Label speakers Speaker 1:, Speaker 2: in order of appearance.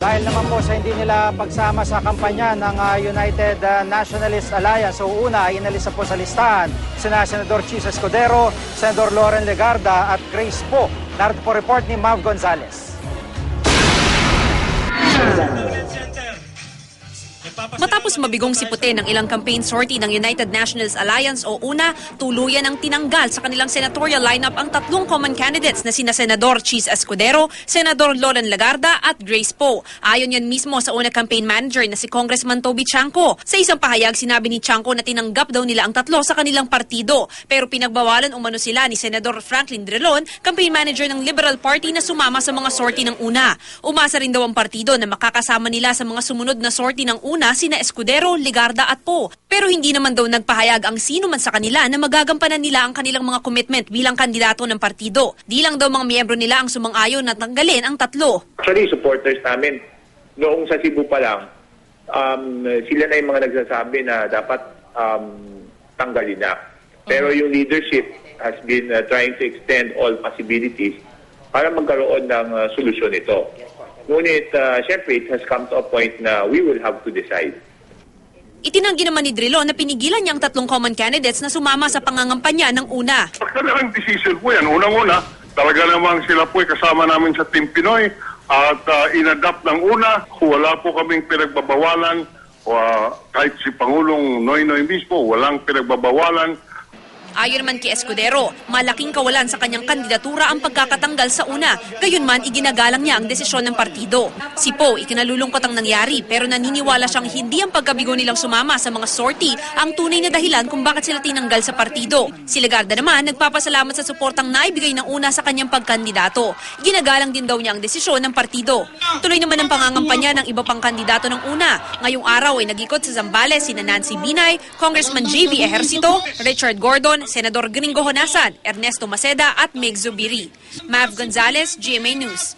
Speaker 1: Dahil naman po sa hindi nila pagsama sa kampanya ng ah, United ah, Nationalist Alliance, so una ay inalis na po sa listahan sina Senador Chis Escudero, Senador Loren Legarda at Grace Po. Narito po report ni Mav Gonzalez.
Speaker 2: Matapos mabigong siputin ng ilang campaign sortie ng United Nationalist Alliance o UNA, tuluyan ang tinanggal sa kanilang senatorial lineup ang tatlong common candidates na sina Senador Chis Escudero, Senador Loren Lagarda at Grace Poe. Ayon yan mismo sa UNA campaign manager na si Congressman Toby Chanco. Sa isang pahayag, sinabi ni Chanco na tinanggap daw nila ang tatlo sa kanilang partido pero pinagbawalan umano sila ni Senador Franklin Drilon, campaign manager ng Liberal Party na sumama sa mga sortie ng UNA. Umasa rin daw ang partido na makakasama nila sa mga sumunod na sortie ng UNA sina Escudero, Ligarda at Poe. Pero hindi naman daw nagpahayag ang sino man sa kanila na magagampanan nila ang kanilang mga commitment bilang kandidato ng partido. Di lang daw mga miyembro nila ang sumang-ayon na tanggalin ang tatlo.
Speaker 3: Actually, supporters namin, noong sa Cebu pa lang, um, sila na yung mga nagsasabi na dapat um, tanggalin na. Pero yung leadership has been uh, trying to extend all possibilities para magkaroon ng uh, solusyon ito. Ngunit, uh, syempre, it has come to a point na we will have to decide.
Speaker 2: Itinanggi naman ni Drilon na pinigilan niya ang tatlong common candidates na sumama sa pangangampanya ng una.
Speaker 4: Pagkadalang decision po yan. Unang-una, talaga namang sila po ay kasama namin sa Team Pinoy at uh, inadapt ng una. Wala po kaming pinagbabawalan. Uh, kahit si Pangulong Noynoy mismo, walang pinagbabawalan.
Speaker 2: Ayon naman kay Escudero, malaking kawalan sa kanyang kandidatura ang pagkakatanggal sa una. Gayunman, iginagalang niya ang desisyon ng partido. Si Poe, ikinalulungkot ang nangyari pero naniniwala siyang hindi ang pagkabigo nilang sumama sa mga sortie ang tunay na dahilan kung bakit sila tinanggal sa partido. Si Lagarda naman, nagpapasalamat sa suportang naibigay ng una sa kanyang pagkandidato. Ginagalang din daw niya ang desisyon ng partido. Tuloy naman ang pangangampanya ng iba pang kandidato ng una. Ngayong araw ay nagikot sa Zambales sina Nancy Binay, Congressman J.V. Ejercito, Richard Gordon, Senador Gringo Honasan, Ernesto Maceda at Meg Zubiri. Mav Gonzalez, GMA News.